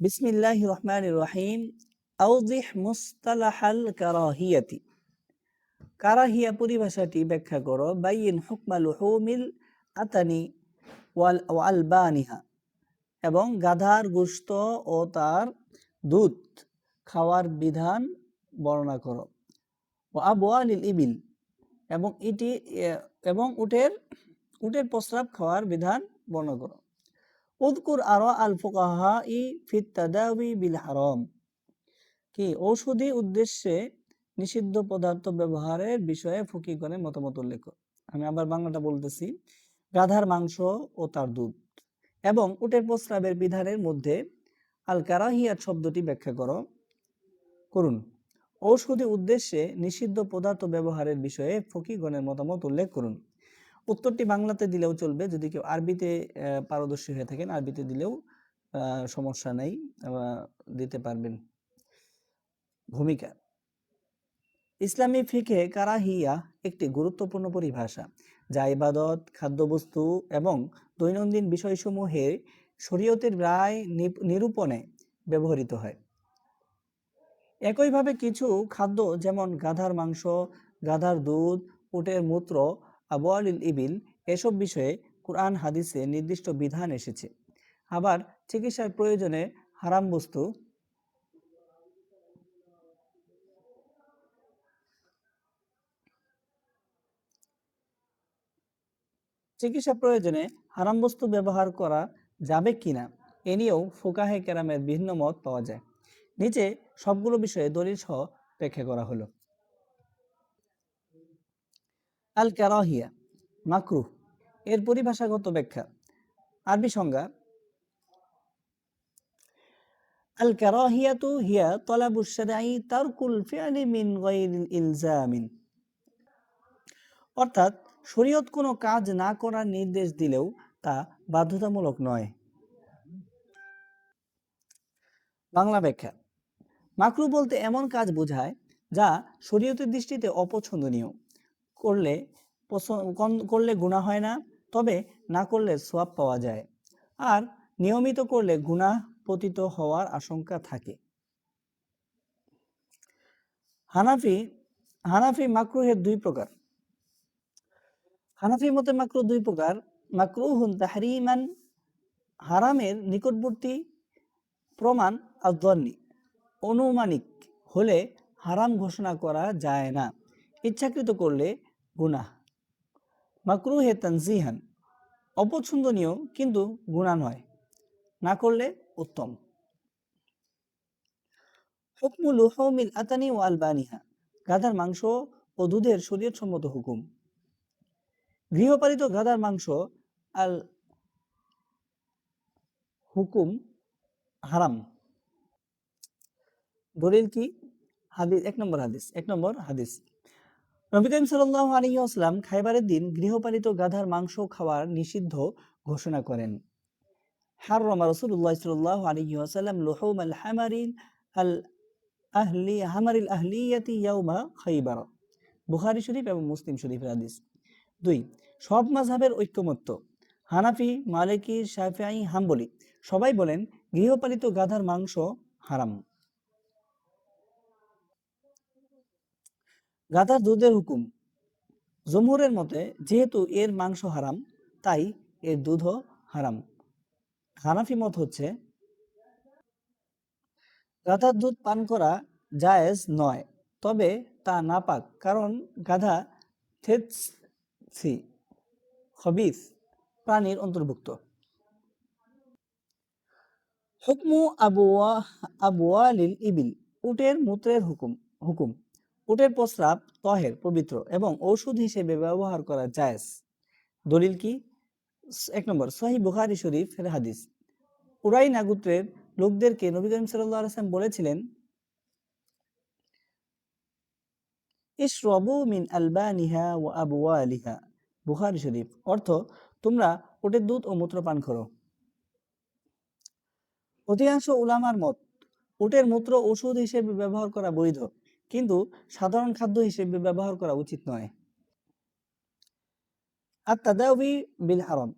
বিসমিল্লাহ রহমান রহিম আউজিহ মুস্তালাহাল কারাহিয়াতি। কারাহিয়া পরিভাষাটি ব্যাখ্যা করো। বাইন হুকমাল হুমিল আতানি ওয়াল আলবানিহা। এবং গাধার গোস্ত ও তার দুধ খাওয়ার বিধান বর্ণনা করো। ও আবওয়ালিল ইবিল। এবং এটি এবং উটের উটের প্রস্রাব খাওয়ার বিধান বর্ণনা করো। উদকুর আরও আল ফুকাহা ই ফিত বিল কি? ঔষধি উদ্দেশ্যে নিষিদ্ধ পদার্থ ব্যবহারের বিষয়ে ফকিগণের মতামত উল্লেখ। আমি আবার বাংলাটা বলতেছি। গাধার মাংস ও তার দুধ এবং উটের প্রস্রাবের বিধানের মধ্যে আল কারাহিয়াত শব্দটি ব্যাখ্যা করো। করুন। ঔষধি উদ্দেশ্যে নিষিদ্ধ পদার্থ ব্যবহারের বিষয়ে ফকিগণের মতামত উল্লেখ করুন। উত্তরটি বাংলাতে দিলেও চলবে। যদি কেউ আরবিতে পারদর্শী হয়ে থাকেন, আরবিতে দিলেও সমস্যা নেই দিতে পারবেন। ভূমিকা। ইসলামী ফিকে কারাহিয়া একটি গুরুত্বপূর্ণ পরিভাষা, যা ইবাদত, খাদ্যবস্তু এবং দৈনন্দিন বিষয়সমূহে শরীয়তের রায় নিরূপণে ব্যবহৃত হয়। একইভাবে কিছু খাদ্য যেমন গাধার মাংস, গাধার দুধ, উটের মূত্র আবোয়ালিল ইবিল এসব বিষয়ে কোরআন হাদিসে নির্দিষ্ট বিধান এসেছে। আবার চিকিৎসার প্রয়োজনে হারাম বস্তু চিকিৎসা প্রয়োজনে হারাম বস্তু ব্যবহার করা যাবে কিনা, এ নিয়েও ফোকাহে কেরামের ভিন্ন মত পাওয়া যায়। নিচে সবগুলো বিষয়ে দলিল সহ ব্যাখ্যা করা হলো। আল কারাহিয়া মাকরুহ, এর পরিভাষাগত ব্যাখ্যা। আরবি সংজ্ঞা আল কারাহিয়াতু হিয়া তলাবু শারঈ তারকুল ফি'লি মিন ইলজামিন। অর্থাৎ, শরীয়ত কোনো কাজ না করার নির্দেশ দিলেও তা বাধ্যতামূলক নয়। বাংলা ব্যাখ্যা মাকরু বলতে এমন কাজ বোঝায় যা শরীয়তের দৃষ্টিতে অপছন্দনীয়। করলে করলে গুনাহ হয় না, তবে না করলে সোয়াব পাওয়া যায়। আর নিয়মিত করলে গুনাহ পতিত হওয়ার আশঙ্কা থাকে। হানাফি হানাফি মাকরুহের দুই প্রকার। হানাফি মতে মাকরু দুই প্রকার। মাকরুহুন তাহরিমান, হারামের নিকটবর্তী প্রমাণ আদনি অনুমানিক হলে হারাম ঘোষণা করা যায় না। ইচ্ছাকৃত করলে গুনাহ। মাকরুহে তানজিহান। অপছন্দনীয়, কিন্তু গুণা নয়। না করলে উত্তম। হুকমুল হুমিল আতানি ও আলবানিহা। গাধার মাংস ও দুধের শরীয়তসম্মত হুকুম। গৃহপালিত গাধার মাংস আল হুকুম হারাম। দলিল কি? হাদিস, এক নম্বর হাদিস, এক নম্বর হাদিস। নবী করিম সাল্লাহ আলহিউসলাম খাইবারের দিন গৃহপালিত গাধার মাংস খাওয়ার নিষিদ্ধ ঘোষণা করেন। হার রমা রসুল্লাহ সাল্লাহ আলহিউসাল্লাম লোহম আল হামারিন আল আহলি হামারিল আহলিয়াতি ইয়াউমা খাইবার। বুখারি শরীফ এবং মুসলিম শরীফের হাদিস। দুই, সব মাঝহের ঐক্যমত্য। হানাফি, মালিকি শাফিআই হাম্বলি সবাই বলেন গৃহপালিত গাধার মাংস হারাম। গাধার দুধের হুকুম। জমহুরের মতে, যেহেতু এর মাংস হারাম, তাই এর দুধও হারাম। হানাফি মত হচ্ছে, গাধার দুধ পান করা জায়েজ নয়, তবে তা নাপাক, কারণ গাধা থেতসি, খবিস প্রাণীর অন্তর্ভুক্ত। হুকমু আবুয়া আবুয়ালিল ইবিল, উটের মূত্রের হুকুম হুকুম। উটের প্রস্রাব তহের পবিত্র এবং ঔষধ হিসেবে ব্যবহার করা জায়েজ দলিল কি? এক নম্বর সহি বুখারি শরীফের হাদিস। উরাইনা গোত্রের লোকদেরকে নবী করিম সাল্লাল্লাহু আলাইহি ওয়াসাল্লাম বলেছিলেন, ইশরাবু মিন আলবানিহা ওয়া আবওয়ালিহা। বুখারী শরীফ। অর্থ, তোমরা উটের দুধ ও মূত্র পান করো। অধিকাংশ উলামার মত, উটের মূত্র ওষুধ হিসেবে ব্যবহার করা বৈধ। কিন্তু সাধারণ খাদ্য হিসেবে ব্যবহার করা উচিত নয়। আর তাদাউবি বিল হারাম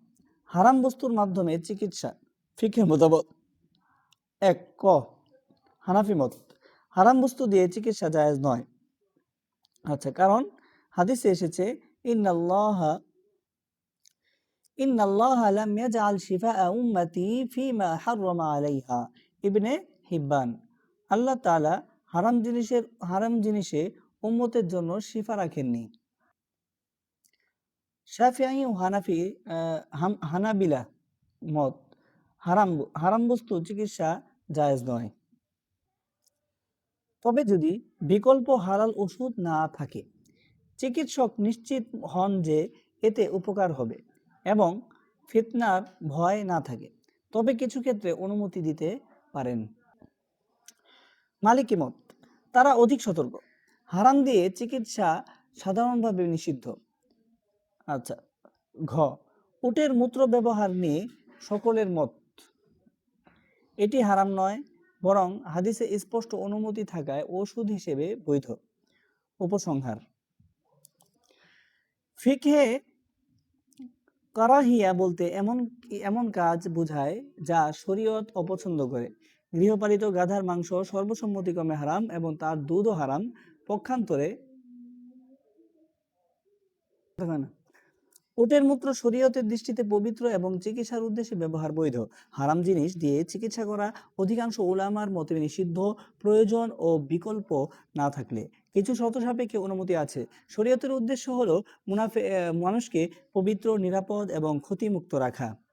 হারাম বস্তুর মাধ্যমে চিকিৎসা। ফিকের মোতাবক। এক, ক, হানাফি মত, হারাম বস্তু দিয়ে চিকিৎসা জায়েজ নয়। আচ্ছা কারণ হাদিসে এসেছে, ইন্নাল্লাহ ইন্নাল্লাহ লাম ইয়াজআল শিফাআ উম্মতি ফিমা হাররামা আলাইহা। ইবনে হিব্বান, আল্লাহ তাআলা হারাম জিনিসের, হারাম জিনিসে উম্মতের জন্য শিফা রাখেননি। শাফিঈ ও হানাফি হানাবিলা মত, হারাম হারাম বস্তু চিকিৎসা জায়েজ নয়। তবে যদি বিকল্প হালাল ওষুধ না থাকে, চিকিৎসক নিশ্চিত হন যে এতে উপকার হবে এবং ফিতনার ভয় না থাকে, তবে কিছু ক্ষেত্রে অনুমতি দিতে পারেন। মালিকি মত। তারা অধিক সতর্ক। হারাম দিয়ে চিকিৎসা সাধারণভাবে নিষিদ্ধ। আচ্ছা ঘ, উটের মূত্র ব্যবহার নিয়ে সকলের মত। এটি হারাম নয়, বরং হাদিসে স্পষ্ট অনুমতি থাকায় ওষুধ হিসেবে বৈধ। উপসংহার, ফিকহে কারাহিয়া বলতে এমন এমন কাজ বোঝায় যা শরীয়ত অপছন্দ করে। গৃহপালিত গাধার মাংস সর্বসম্মতিক্রমে হারাম এবং তার দুধও হারাম। পক্ষান্তরে উটের মূত্র শরীয়তের দৃষ্টিতে পবিত্র এবং চিকিৎসার উদ্দেশ্যে ব্যবহার বৈধ। হারাম জিনিস দিয়ে চিকিৎসা করা অধিকাংশ ওলামার মতে নিষিদ্ধ, প্রয়োজন ও বিকল্প না থাকলে। কিছু শর্ত সাপেক্ষে অনুমতি আছে। শরীয়তের উদ্দেশ্য হলো মুনাফে মানুষকে পবিত্র, নিরাপদ এবং ক্ষতিমুক্ত রাখা।